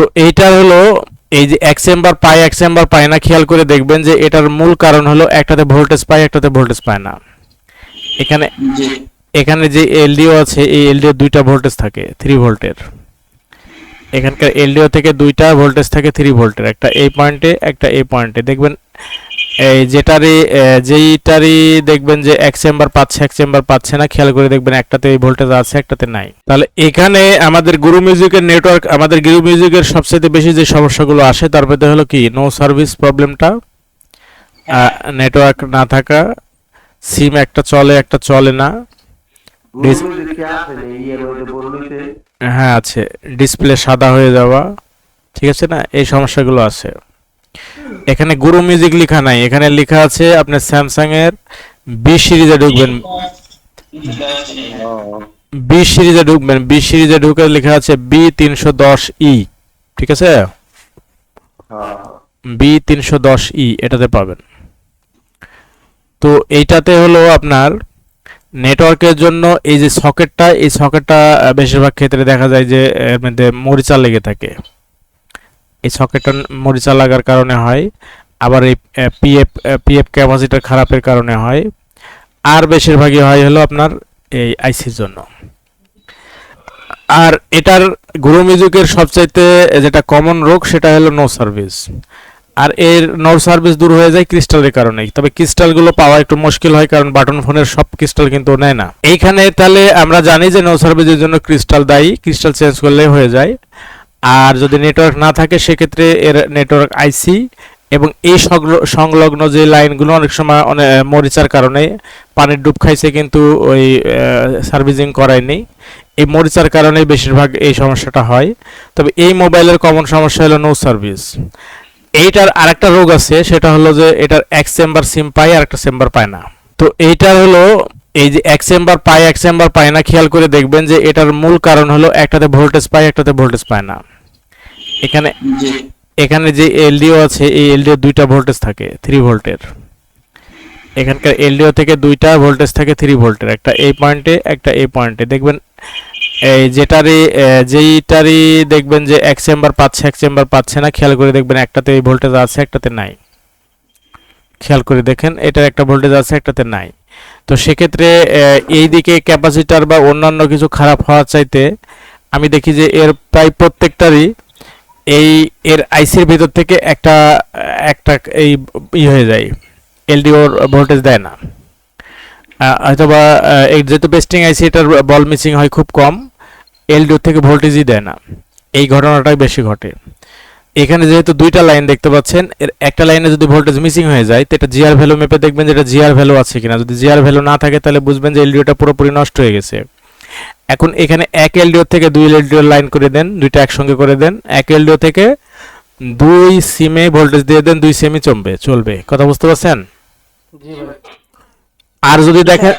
তো এইটা হলো এই যে এক চেম্বার পায় এক চেম্বার পায় না খেয়াল করে দেখবেন যে এটার মূল কারণ হলো একটাতে ভোল্টেজ পায় একটাতে ভোল্টেজ পায় না। এখানে এখানে যে এলডিও আছে এই এলডিও দুইটা ভোল্টেজ থাকে থ্রি ভোল্টের এখানকার এলডিও থেকে দুইটা ভোল্টেজ থাকে থ্রি ভোল্টের একটা এই পয়েন্টে একটা এই পয়েন্টে দেখবেন এই যেটারই যেইটারই দেখবেন যে এক চেম্বার পাচ্ছে, এক চেম্বার পাচ্ছে না, খেয়াল করে দেখবেন একটাতে এই ভোল্টেজ আছে, একটাতে নাই। তাহলে এখানে আমাদের গুরু মিউজিকের নেটওয়ার্ক, আমাদের গুরু মিউজিকের সবচেয়ে বেশি যে সমস্যাগুলো আসে, তার মধ্যে হলো কি? নো সার্ভিস প্রবলেমটা নেটওয়ার্ক না থাকা সিম একটা চলে একটা চলে না। হ্যাঁ আছে। ডিসপ্লে সাদা হয়ে যাওয়া, ঠিক আছে না? এই সমস্যাগুলো আছে। এখানে গুরু মিউজিক লেখা নাই। এখানে লেখা আছে আপনি স্যামসাং এর বি সিরিজে ঢুকবেন। বি সিরিজে ঢুকবেন। বি সিরিজে ঢুকে লেখা আছে বি তিনশো দশ ই। ঠিক আছে? বি তিনশো দশ ই, এটাতে পাবেন। তো এইটাতে হলো আপনার নেটওয়ার্কের জন্য এই যে সকেটটা, এই সকেটটা বেশিরভাগ ক্ষেত্রে দেখা যায় যে, এর মধ্যে মরিচা লেগে থাকে। এই সকেটটা মরিচা লাগার কারণে হয়, আবার এই পিএফ পিএফ ক্যাপাসিটার খারাপের কারণে হয়। আর বেশিরভাগই হয় হলো আপনার এই আইসির জন্য। আর এটার গুরু মিউজিকের সবচাইতে যেটা কমন রোগ সেটা হলো নো সার্ভিস আর এর নো সার্ভিস দূর হয়ে যায় ক্রিস্টালের কারণেই। তবে ক্রিস্টালগুলো পাওয়া একটু মুশকিল হয় কারণ বাটন ফোনের সব ক্রিস্টাল কিন্তু নেয় না। এইখানে তাহলে আমরা জানি যে নো সার্ভিসের জন্য ক্রিস্টাল দায়ী, ক্রিস্টাল চেঞ্জ করলে হয়ে যায়। আর যদি নেটওয়ার্ক না থাকে, সেক্ষেত্রে এর নেটওয়ার্ক আইসি এবং এই সংল- সংলগ্ন যে লাইনগুলো অনেক সময় অনেক মরিচার কারণে পানির ডুব খাইছে কিন্তু ওই সার্ভিসিং করায়নি এই মরিচার কারণে বেশিরভাগ এই সমস্যাটা হয়। তবে এই মোবাইলের কমন সমস্যা হলো নো সার্ভিস এইটার আরেকটা রোগ আছে, সেটা হলো যে এটার এক চেম্বার সিম পায় আর একটা চেম্বার পায় না। তো এইটার হলো এই যে এক চেম্বার পায় এক চেম্বার পায় না খেয়াল করে দেখবেন যে এটার মূল কারণ হলো একটাতে ভোল্টেজ পায় একটাতে ভোল্টেজ পায় না। এখানে এখানে যে এলডিও আছে এই এলডিও দুইটা ভোল্টেজ থাকে থ্রি ভোল্টের এখানকার এলডিও থেকে দুইটা ভোল্টেজ থাকে থ্রি ভোল্টের একটা এই পয়েন্টে একটা এই পয়েন্টে দেখবেন এই যেটারই যেইটারই দেখবেন যে এক চেম্বার পাচ্ছে এক চেম্বার পাচ্ছে না খেয়াল করে দেখবেন একটাতে এই ভোল্টেজ আছে একটাতে নাই। খেয়াল করে দেখেন এটার একটা ভোল্টেজ আছে একটাতে নাই। তো সেক্ষেত্রে এই দিকে ক্যাপাসিটার বা অন্যান্য কিছু খারাপ হওয়ার চাইতে আমি দেখি যে এর প্রায় প্রত্যেকটারই এই, এর আইসির ভিতর থেকে একটা একটা এই ই হয়ে যায় এলডিওর ভোল্টেজ দেয় না। হয়তোবা এই যেহেতু বেস্টিং আইসি এটার বল মিসিং হয় খুব কম এলডিও থেকে ভোল্টেজই দেয় না। এই ঘটনাটাই বেশি ঘটে। এখানে যেহেতু দুইটা লাইন দেখতে পাচ্ছেন এর একটা লাইনে যদি ভোল্টেজ মিসিং হয়ে যায় তো এটা জিআর ভ্যালু মেপে দেখবেন যে এটা জিআর ভ্যালু আছে কিনা। যদি জিআর ভ্যালু না থাকে তাহলে বুঝবেন যে এলডিওটা পুরোপুরি নষ্ট হয়ে গেছে। এখন এখানে এক এলডিও থেকে দুই এলডিও লাইন করে দেন দুইটা একসঙ্গে করে দেন। এক এলডিও থেকে দুই সিমে ভোল্টেজ দিয়ে দেন দুই সিমই চলবে চলবে। কথা বুঝতে পারছেন? আর যদি দেখেন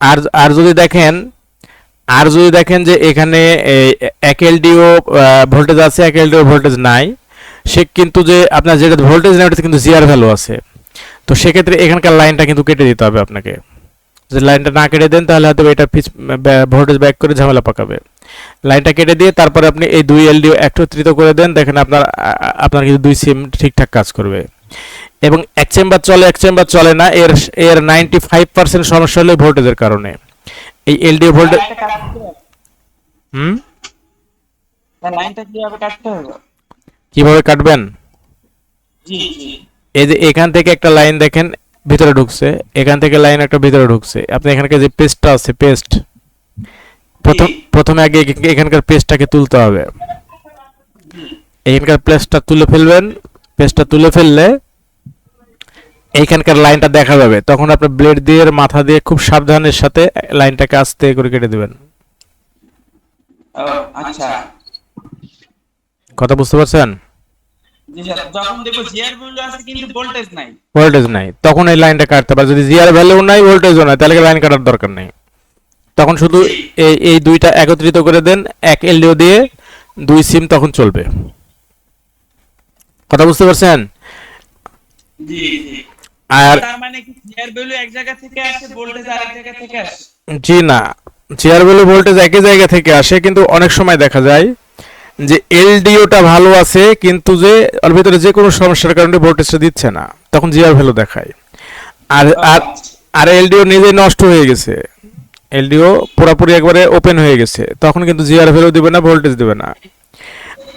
আর আর যদি দেখেন আর যদি দেখেন যে এখানে এক এলডিও ভোল্টেজ আছে, এক এলডিও ভোল্টেজ নাই, সে কিন্তু যে আপনার যেটা ভোল্টেজ নেই, ওটাতে কিন্তু জিআর ভ্যালু আছে। তো সেক্ষেত্রে এখানকার লাইনটা কিন্তু কেটে দিতে হবে আপনাকে। যদি লাইনটা না কেটে দেন, তাহলে হয়তো এটা পিচ ভোল্টেজ ব্যাক করে ঝামেলা পাকাবে। লাইনটা কেটে দিয়ে তারপরে আপনি এই দুই এলডিও একত্রিত করে দেন, দেখেন আপনার আপনার কিন্তু দুই সিম ঠিকঠাক কাজ করবে। এবং এক চেম্বার চলে, এক চেম্বার চলে না, এর এর নাইনটি ফাইভ পার্সেন্ট সমস্যা হলে ভোল্টেজের কারণে। এই এলডিও ভোল্টেজ হুম? না, লাইনটা কীভাবে কাটতে হবে? কীভাবে কাটবেন? জি জি। এই যে এখান থেকে একটা লাইন দেখেন ভিতরে ঢুকছে। এখান থেকে লাইন একটা ভিতরে ঢুকছে। আপনি এখানকার যে পেস্টটা আছে পেস্ট প্রথম প্রথমে আগে এখানকার পেস্টটাকে তুলতে হবে। এখানকার পেস্টটা তুলে ফেলবেন। পেস্টটা তুলে ফেললে এইখানকার লাইনটা দেখা যাবে। তখন আপনি ব্লেড দিয়ে মাথা দিয়ে খুব সাবধানের সাথে লাইনটাকে আস্তে করে কেটে দিবেন। আচ্ছা। কথা বুঝতে পারছেন? জি স্যার যখন দেখব জিআর ভ্যালু আছে কিন্তু ভোল্টেজ নাই। ভোল্টেজ নাই। তখন এই লাইনটা কাটতে পারে যদি জিআর ভ্যালু নাই ভোল্টেজও নাই তাহলে লাইন কাটার দরকার নেই। তখন শুধু এই এই দুইটা একত্রিত করে দেন এক এলডিও দিয়ে দুই সিম তখন চলবে। কথা বুঝতে পারছেন? জি জি। আর তার মানে কি জিআর ভ্যালু এক জায়গা থেকে আসে ভোল্টেজ আরেক জায়গা থেকে আসে? জি না জিআর ভ্যালু ভোল্টেজ একই জায়গা থেকে আসে কিন্তু অনেক সময় দেখা যায় যে এলডিওটা ভালো আছে কিন্তু যে ওর ভিতরে যে কোনো সমস্যার কারণে ভোল্টেজটা দিচ্ছে না তখন জিআর ভ্যালু দেখায়। আর আর আর এলডিও নিজেই নষ্ট হয়ে গেছে। এলডিও পুরোপুরি একবারে ওপেন হয়ে গেছে তখন কিন্তু জিআর ভ্যালু দিবে না ভোল্টেজ দিবে না।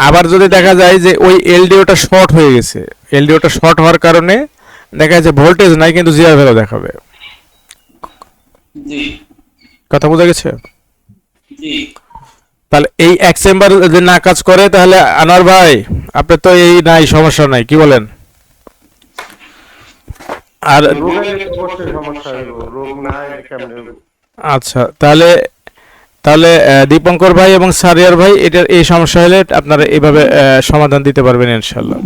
আবার যদি দেখা যায় যে ওই এলডিওটা শর্ট হয়ে গেছে এলডিওটা শর্ট হওয়ার কারণে দেখা যাচ্ছে ভোল্টেজ নাই কিন্তু জিআর ভ্যালু দেখাবে। জি। কথা বোঝা গেছে? জি। তাহলে এই এক চেম্বার যদি না কাজ করে তাহলে আনোয়ার ভাই আপনার তো এই নাই সমস্যা নাই কি বলেন? আর রোগ হলে সমস্যা রোগ নাই কেমনে আচ্ছা তাহলে তাহলে দীপঙ্কর ভাই এবং সারিয়ার ভাই এটার এই সমস্যা হলে আপনারা এইভাবে সমাধান দিতে পারবেন ইনশাল্লাহ